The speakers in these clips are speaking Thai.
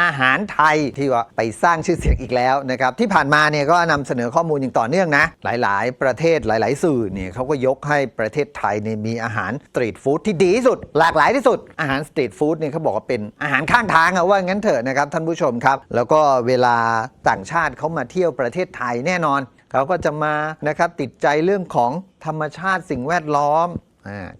อาหารไทยที่ว่าไปสร้างชื่อเสียงอีกแล้วนะครับที่ผ่านมาเนี่ยก็นำเสนอข้อมูลอย่างต่อเนื่องนะ หลาย ๆ ประเทศหลาย ๆ สื่อเนี่ยเขาก็ยกให้ประเทศไทยเนี่ยมีอาหารสตรีทฟู้ดที่ดีที่สุด หลากหลายที่สุด อาหารสตรีทฟู้ดเนี่ยเขาบอกว่าเป็นอาหารข้างทางอะว่างั้นเถอะนะครับท่านผู้ชมครับ แล้วก็เวลาต่างชาติเขามาเที่ยวประเทศไทยแน่นอนเขาก็จะมานะครับติดใจเรื่องของธรรมชาติสิ่งแวดล้อม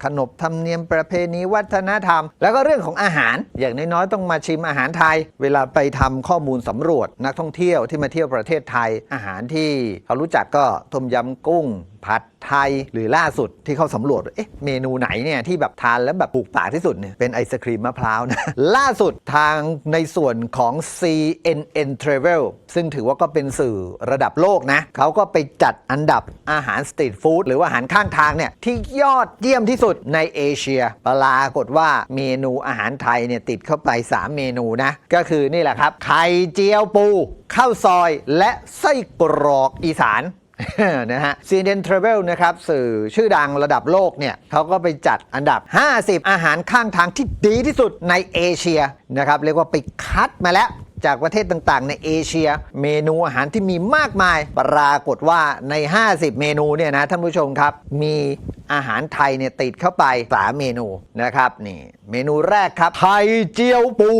ขนบธรรมเนียมประเพณีวัฒนธรรม แล้วก็เรื่องของอาหาร อย่างน้อยๆต้องมาชิมอาหารไทย เวลาไปทำข้อมูลสำรวจนักท่องเที่ยวที่มาเที่ยวประเทศไทย อาหารที่เขารู้จักก็ต้มยำกุ้ง ผัดไทยหรือล่าสุดที่เขาสำรวจเอ๊ะเมนูไหนเนี่ยที่แบบทานแล้วแบบปลูกปากที่สุดเนี่ยเป็นไอศครีมมะพร้าวนะ ล่าสุดทางในส่วนของ CNN Travel ซึ่งถือว่าก็เป็นสื่อระดับโลกนะเขาก็ไปจัดอันดับอาหารสตรีทฟู้ดหรือว่าอาหารข้างทางเนี่ยที่ยอดเยี่ยมที่สุดในเอเชียปรากฏว่าเมนูอาหารไทยเนี่ยติดเข้าไป 3 เมนูนะ ก็คือนี่แหละครับไข่เจียวปูข้าวซอยและไส้กรอกอีสาน นะฮะ CNN Travel นะครับ สื่อชื่อดังระดับโลกเนี่ยเขาก็ไปจัดอันดับ 50 อาหารข้างทางที่ดีที่สุดในเอเชียนะครับ เรียกว่าไปคัดมาแล้วจากประเทศต่างๆ ในเอเชีย เมนูอาหารที่มีมากมาย ปรากฏว่าใน 50 เมนูเนี่ยนะท่านผู้ชมครับ มีอาหารไทยเนี่ยติดเข้าไป3เมนูนะครับนี่เมนูแรกครับไข่เจียวปู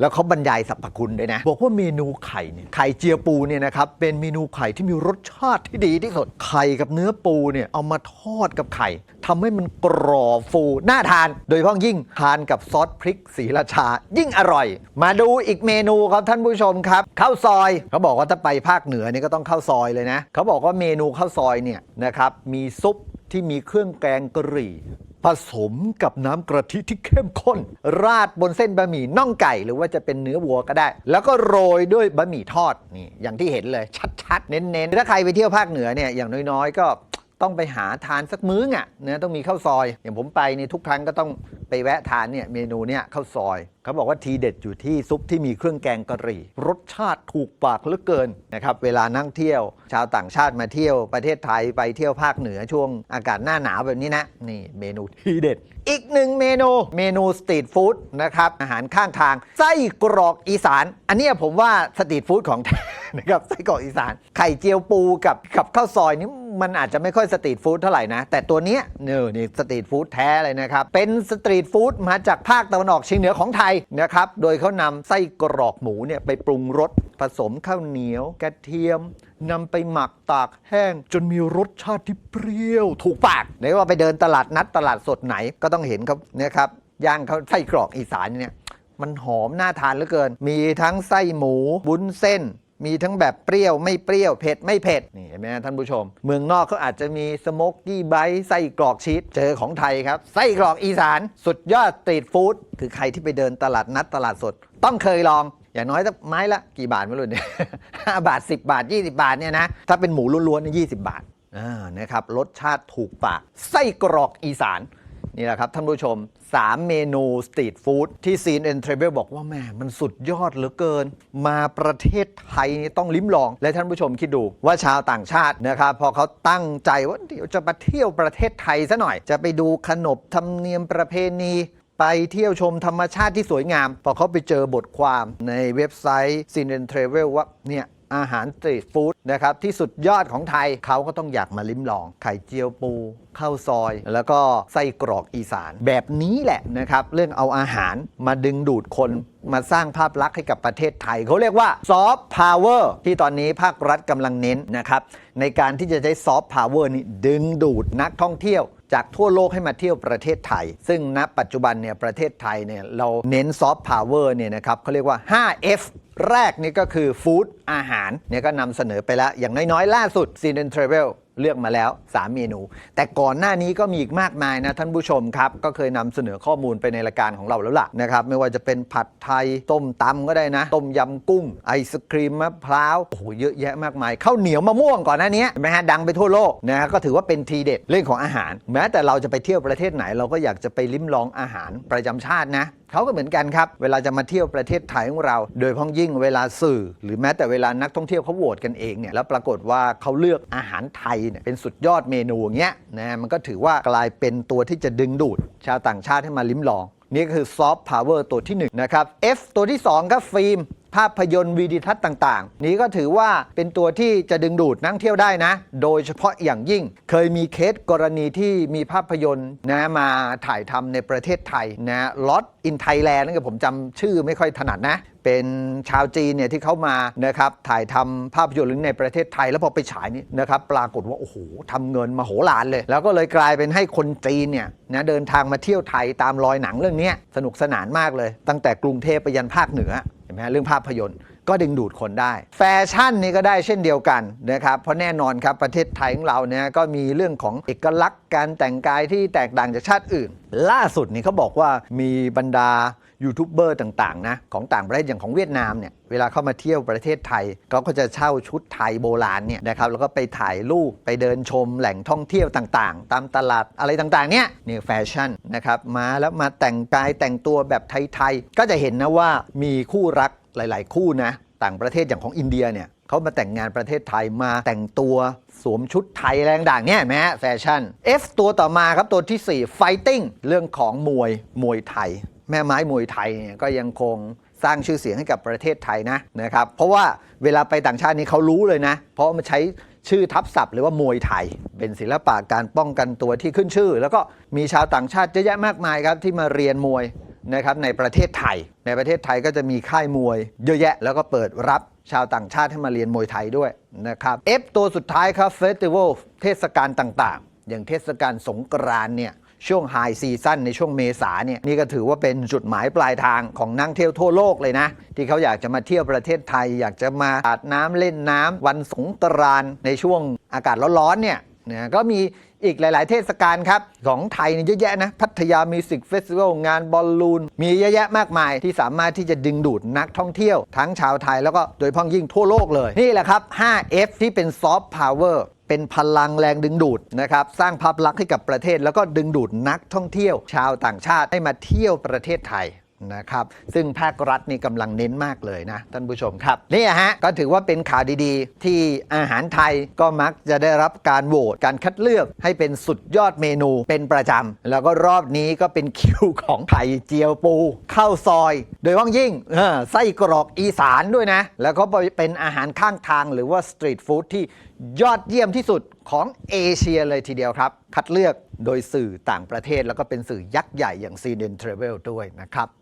แล้วเขาบรรยายสรรพคุณด้วยนะ บอกว่าเมนูไข่เนี่ยไข่เจียวปูเนี่ยนะครับเป็นเมนูไข่ที่มีรสชาติที่ดีที่สุดไข่กับเนื้อปูเนี่ยเอามาทอดกับไข่ทำให้มันกรอบฟูน่าทาน โดยเฉพาะยิ่งทานกับซอสพริกสีราชา ยิ่งอร่อย มาดูอีกเมนูครับท่านผู้ชมครับข้าวซอยเขาบอกว่าถ้าไปภาคเหนือเนี่ยก็ต้องข้าวซอยเลยนะเขาบอกว่าเมนูข้าวซอยเนี่ยนะครับมีซุปที่มีเครื่องแกงกะหรี่ ผสมกับน้ำกะทิที่เข้มข้น ราดบนเส้นบะหมี่น่องไก่ หรือว่าจะเป็นเนื้อวัวก็ได้ แล้วก็โรยด้วยบะหมี่ทอดนี่อย่างที่เห็นเลยชัดๆ เน้นๆถ้าใครไปเที่ยวภาคเหนือเนี่ยอย่างน้อยๆ ก็ ต้องไปหาทานสักมื้ออะนะต้องมีข้าวซอย อย่างผมไปนี่ทุกครั้งก็ต้องไปแวะทานเนี่ยเมนูเนี่ยข้าวซอยเขาบอกว่าทีเด็ดอยู่ที่ซุปที่มีเครื่องแกงกะหรี่ รสชาติถูกปากเหลือเกินนะครับเวลานั่งเที่ยว ชาวต่างชาติมาเที่ยวประเทศไทยไปเที่ยวภาคเหนือช่วงอากาศหน้าหนาวแบบนี้นะนี่เมนูทีเด็ด อีกหนึ่งเมนูเมนูสตรีทฟู้ดนะครับอาหารข้างทางไส้กรอกอีสาน อันนี้ผมว่าสตรีทฟู้ดของแท้นะครับไส้กรอกอีสานไข่เจียวปูกับกับข้าวซอยนี่ มันอาจจะไม่ค่อยสตรีทฟู้ดเท่าไหร่นะ แต่ตัวเนี้ยเนอนี่สตรีทฟู้ดแท้เลยนะครับ เป็นสตรีทฟู้ดมาจากภาคตะวันออกเฉียงเหนือของไทยนะครับ โดยเขานำไส้กรอกหมูเนี่ยไปปรุงรสผสมข้าวเหนียว กระเทียมนำไปหมักตากแห้ง จนมีรสชาติที่เปรี้ยวถูกปากไหนว่าไปเดินตลาดนัดตลาดสดไหนก็ต้องเห็นครับเนี่ยครับย่างเขาไส้กรอกอีสานเนี่ยมันหอมน่าทานเหลือเกิน มีทั้งไส้หมู บุ้นเส้น มีทั้งแบบเปรี้ยวไม่เปรี้ยวเผ็ดไม่เผ็ดนี่เห็นไหมฮะท่านผู้ชม เมืองนอกเขาอาจจะมีสโมกกี้ไบต์ไส้กรอกชีสเจอของไทยครับ ไส้กรอกอีสาน สุดยอดสตรีทฟู้ดคือใครที่ไปเดินตลาดนัดตลาดสด ต้องเคยลองอย่างน้อยสักไม้ละกี่บาทไม่รู้เนี่ยห้าบาท 10 บาท 20 บาทเนี่ยนะถ้าเป็นหมูล้วนๆนี่ย20บาทอ่านะครับรสชาติถูกปากไส้กรอกอีสาน นี่แหละครับท่านผู้ชม 3 เมนูสตรีทฟู้ดที่ซีนเอ็นเทรเบลบอกว่าแม่มันสุดยอดเหลือเกิน มาประเทศไทยนี่ต้องลิ้มลอง และท่านผู้ชมคิดดูว่าชาวต่างชาตินะครับพอเขาตั้งใจว่าเดี๋ยวจะมาเที่ยวประเทศไทยซะหน่อย จะไปดูขนบธรรมเนียมประเพณีไปเที่ยวชมธรรมชาติที่สวยงาม พอเขาไปเจอบทความในเว็บไซต์ c i n e n Travel ว่าเนี่ย อาหารสตรีทฟู้ดนะครับที่สุดยอดของไทยเขาก็ต้องอยากมาลิ้มลอง ไข่เจียวปูข้าวซอย แล้วก็ไส้กรอกอีสาน แบบนี้แหละนะครับเรื่องเอาอาหารมาดึงดูดคนมาสร้างภาพลักษณ์ให้กับประเทศไทย เขาเรียกว่าซอฟต์พาวเวอร์ที่ตอนนี้ภาครัฐกำลังเน้นนะครับในการที่จะใช้ซอฟต์พาวเวอร์นี้ดึงดูดนักท่องเที่ยว จากทั่วโลกให้มาเที่ยวประเทศไทย ซึ่งณปัจจุบันเนี่ยประเทศไทยเนี่ยเราเน้นซอฟต์พาวเวอร์เนี่ยนะครับเขาเรียกว่า 5F แรกนี่ก็คือฟู้ดอาหารเนี่ยก็นำเสนอไปแล้ว อย่างน้อยๆ ล่าสุด c i n e n Travel เลือกมาแล้ว 3 เมนู แต่ก่อนหน้านี้ก็มีอีกมากมายนะท่านผู้ชมครับ ก็เคยนำเสนอข้อมูลไปในรายการของเราแล้วล่ะนะครับ ไม่ว่าจะเป็นผัดไทย ต้มตำก็ได้นะ ต้มยำกุ้ง ไอศครีมมะพร้าวโอ้โหเยอะแยะมากมายข้าวเหนียวมะม่วงก่อนหน้านี้นไหมฮะดังไปทั่วโลกนะฮะก็ถือว่าเป็นทีเด็ดเรื่องของอาหาร แม้แต่เราจะไปเที่ยวประเทศไหนเราก็อยากจะไปลิ้มลองอาหารประจำชาตินะ เขาก็เหมือนกันครับ เวลาจะมาเที่ยวประเทศไทยของเรา โดยพ้องยิ่งเวลาสื่อ หรือแม้แต่เวลานักท่องเที่ยวเขาโหวตกันเองเนี่ยแล้วปรากฏว่าเขาเลือกอาหารไทยเนี่ยเป็นสุดยอดเมนูอย่างเงี้ยนะมันก็ถือว่ากลายเป็นตัวที่จะดึงดูด ชาวต่างชาติให้มาลิ้มลอง นี่ก็คือซอฟต์พาวเวอร์ตัวที่1นะครับ F ตัวที่2ก็ฟิล์ม ภาพยนตร์วีดิทัศน์ต่างๆ นี้ก็ถือว่าเป็นตัวที่จะดึงดูดนักเที่ยวได้นะ โดยเฉพาะอย่างยิ่ง เคยมีเคสกรณีที่มีภาพยนตร์นะมาถ่ายทำในประเทศไทยนะล็อตอินไทยแลนด์นั่นก็ผมจำชื่อไม่ค่อยถนัดนะเป็นชาวจีนเนี่ยที่เขามานะครับถ่ายทำภาพยนตร์ในประเทศไทย แล้วพอไปฉายนี่นะครับปรากฏว่าโอ้โหทำเงินมาโหฬารเลย แล้วก็เลยกลายเป็นให้คนจีนเนี่ยนะเดินทางมาเที่ยวไทยตามรอยหนังเรื่องนี้สนุกสนานมากเลย ตั้งแต่กรุงเทพไปยันภาคเหนือ เห็นไหมฮะเรื่องภาพยนตร์ ก็ดึงดูดคนได้ แฟชั่นนี่ก็ได้เช่นเดียวกันนะครับเพราะแน่นอนครับประเทศไทยของเราเนี่ยก็มีเรื่องของเอกลักษณ์การแต่งกายที่แตกต่างจากชาติอื่น ล่าสุดนี่เขาบอกว่ามีบรรดายูทูบเบอร์ต่างๆนะของต่างประเทศอย่างของเวียดนามเนี่ยเวลาเข้ามาเที่ยวประเทศไทยเขาก็จะเช่าชุดไทยโบราณเนี่ยนะครับแล้วก็ไปถ่ายรูปไปเดินชมแหล่งท่องเที่ยวต่างๆ ตามตลาดอะไรต่างๆเนี่ยนี่แฟชั่นนะครับมาแล้วมาแต่งกายแต่งตัวแบบไทยๆ ก็จะเห็นนะว่ามีคู่รัก หลาย ๆ คู่นะต่างประเทศอย่างของอินเดียเนี่ยเขามาแต่งงานประเทศไทยมาแต่งตัวสวมชุดไทยแรงด่างเนี่ยเห็นไหมฮะแฟชั่น F ตัวต่อมาครับตัวที่ 4 Fighting เรื่องของมวยมวยไทย แม่ไม้มวยไทยเนี่ยก็ยังคงสร้างชื่อเสียงให้กับประเทศไทยนะนะครับเพราะว่าเวลาไปต่างชาตินี่เขารู้เลยนะ เพราะมันใช้ชื่อทับศัพท์หรือว่ามวยไทย เป็นศิลปะการป้องกันตัวที่ขึ้นชื่อ แล้วก็มีชาวต่างชาติเยอะแยะมากมายครับที่มาเรียนมวย นะครับในประเทศไทย ในประเทศไทยก็จะมีค่ายมวย เยอะแยะ แล้วก็เปิดรับชาวต่างชาติให้มาเรียนมวยไทยด้วยนะครับ F ตัวสุดท้ายครับเฟสติวัลเทศกาลต่างๆ อย่างเทศกาลสงกรานเนี่ยช่วงไฮซีซั่นในช่วงเมษาเนี่ยนี่ก็ถือว่าเป็นจุดหมายปลายทางของนักเที่ยวทั่วโลกเลยนะ ที่เขาอยากจะมาเที่ยวประเทศไทย อยากจะมาอาบน้ำเล่นน้ำวันสงกรานในช่วงอากาศร้อนๆเนี่ย นะก็มีอีกหลาย ๆ เทศกาลครับ ของไทยเนี่ยเยอะแยะนะ พัทยามิวสิกเฟสติวัลงานบอลลูน มีเยอะแยะมากมายที่สามารถที่จะดึงดูดนักท่องเที่ยว ทั้งชาวไทยแล้วก็โดยพ้องยิ่งทั่วโลกเลย นี่แหละครับ 5F ที่เป็นซอฟต์พาวเวอร์เป็นพลังแรงดึงดูดนะครับ สร้างภาพลักษณ์ให้กับประเทศ แล้วก็ดึงดูดนักท่องเที่ยว ชาวต่างชาติให้มาเที่ยวประเทศไทย นะครับ ซึ่งภาครัฐนี่กำลังเน้นมากเลยนะ ท่านผู้ชมครับนี่ฮะก็ถือว่าเป็นข่าวดีๆ ที่อาหารไทยก็มักจะได้รับการโหวตการคัดเลือกให้เป็นสุดยอดเมนูเป็นประจำ แล้วก็รอบนี้ก็เป็นคิวของไข่เจียวปูข้าวซอย โดยว่างยิ่งไส้กรอกอีสานด้วยนะ แล้วก็เป็นอาหารข้างทางหรือว่าสตรีทฟู้ดที่ยอดเยี่ยมที่สุดของเอเชียเลยทีเดียวครับ คัดเลือกโดยสื่อต่างประเทศแล้วก็เป็นสื่อยักษ์ใหญ่อย่าง CNN Travel ด้วยนะครับ